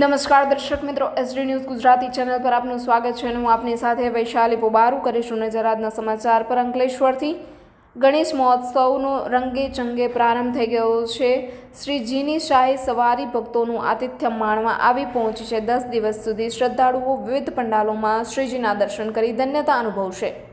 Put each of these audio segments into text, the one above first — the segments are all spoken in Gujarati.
નમસ્કાર દર્શક મિત્રો એસડી ન્યૂઝ ગુજરાતી ચેનલ પર આપનું સ્વાગત છે અને હું આપની સાથે વૈશાલી પોબારું કરીશું નજર આજના સમાચાર પર અંકલેશ્વરથી. ગણેશ મહોત્સવનો રંગે ચંગે પ્રારંભ થઈ ગયો છે. શ્રીજીની શાહી સવારી ભક્તોનું આતિથ્ય માણવા આવી પહોંચી છે. દસ દિવસ સુધી શ્રદ્ધાળુઓ વિવિધ પંડાલોમાં શ્રીજીના દર્શન કરી ધન્યતા અનુભવશે.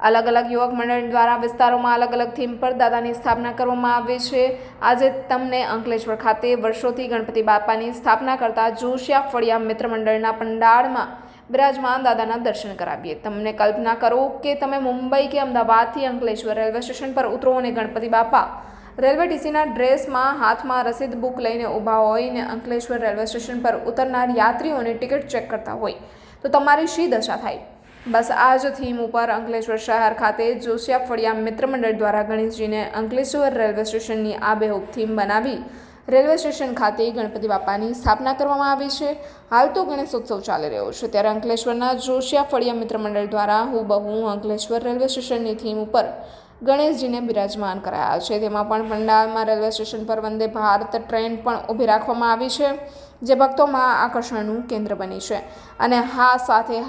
અલગ અલગ યુવક મંડળ દ્વારા વિસ્તારોમાં અલગ અલગ થીમ પર દાદાની સ્થાપના કરવામાં આવી છે. આજે તમને અંકલેશ્વર ખાતે વર્ષોથી ગણપતિ બાપાની સ્થાપના કરતા જોશિયા ફળિયા મિત્ર મંડળના પંડાળમાં બિરાજમાન દાદાના દર્શન કરાવીએ. તમને કલ્પના કરો કે તમે મુંબઈ કે અમદાવાદથી અંકલેશ્વર રેલવે સ્ટેશન પર ઉતરો અને ગણપતિ બાપા રેલવે ટીસીના ડ્રેસમાં હાથમાં રસીદ બુક લઈને ઊભા હોય ને અંકલેશ્વર રેલવે સ્ટેશન પર ઉતરનાર યાત્રીઓની ટિકિટ ચેક કરતા હોય તો તમારી શી દશા થાય? બસ આ જ થીમ ઉપર અંકલેશ્વર શહેર ખાતે જોશિયા ફળિયા મિત્ર મંડળ દ્વારા ગણેશજીને અંકલેશ્વર રેલવે સ્ટેશનની આબેહૂબ થીમ બનાવી રેલવે સ્ટેશન ખાતે ગણપતિ બાપાની સ્થાપના કરવામાં આવી છે. હાલ તો ગણેશોત્સવ ચાલી રહ્યો છે. ત્યારે અંકલેશ્વરના જોશિયા ફળિયા મિત્ર મંડળ દ્વારા હુબહુ અંકલેશ્વર રેલવે સ્ટેશનની થીમ ઉપર ગણેશજીને બિરાજમાન કરાયા છે. તેમાં પણ પંડાલમાં રેલવે સ્ટેશન પર વંદે ભારત ટ્રેન પણ ઊભી રાખવામાં આવી છે. જે ભક્તોમાં આકર્ષણનું કેન્દ્ર બની છે. અને હા સાથે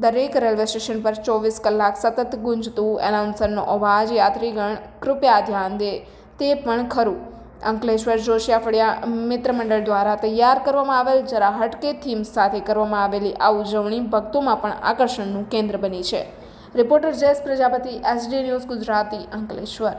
દરેક રેલવે સ્ટેશન પર ચોવીસ કલાક સતત ગુંજતું એનાઉન્સરનો અવાજ યાત્રીગણ, કૃપયા ધ્યાન દે. તે પણ ખરું. અંકલેશ્વર જોશિયા ફળિયા મિત્ર દ્વારા તૈયાર કરવામાં આવેલ જરા હટકે થીમ સાથે કરવામાં આવેલી આ ઉજવણી ભક્તોમાં પણ આકર્ષણનું કેન્દ્ર બની છે. Reporter Jayesh Prajapati, SD news Gujarati, Ankleshwar.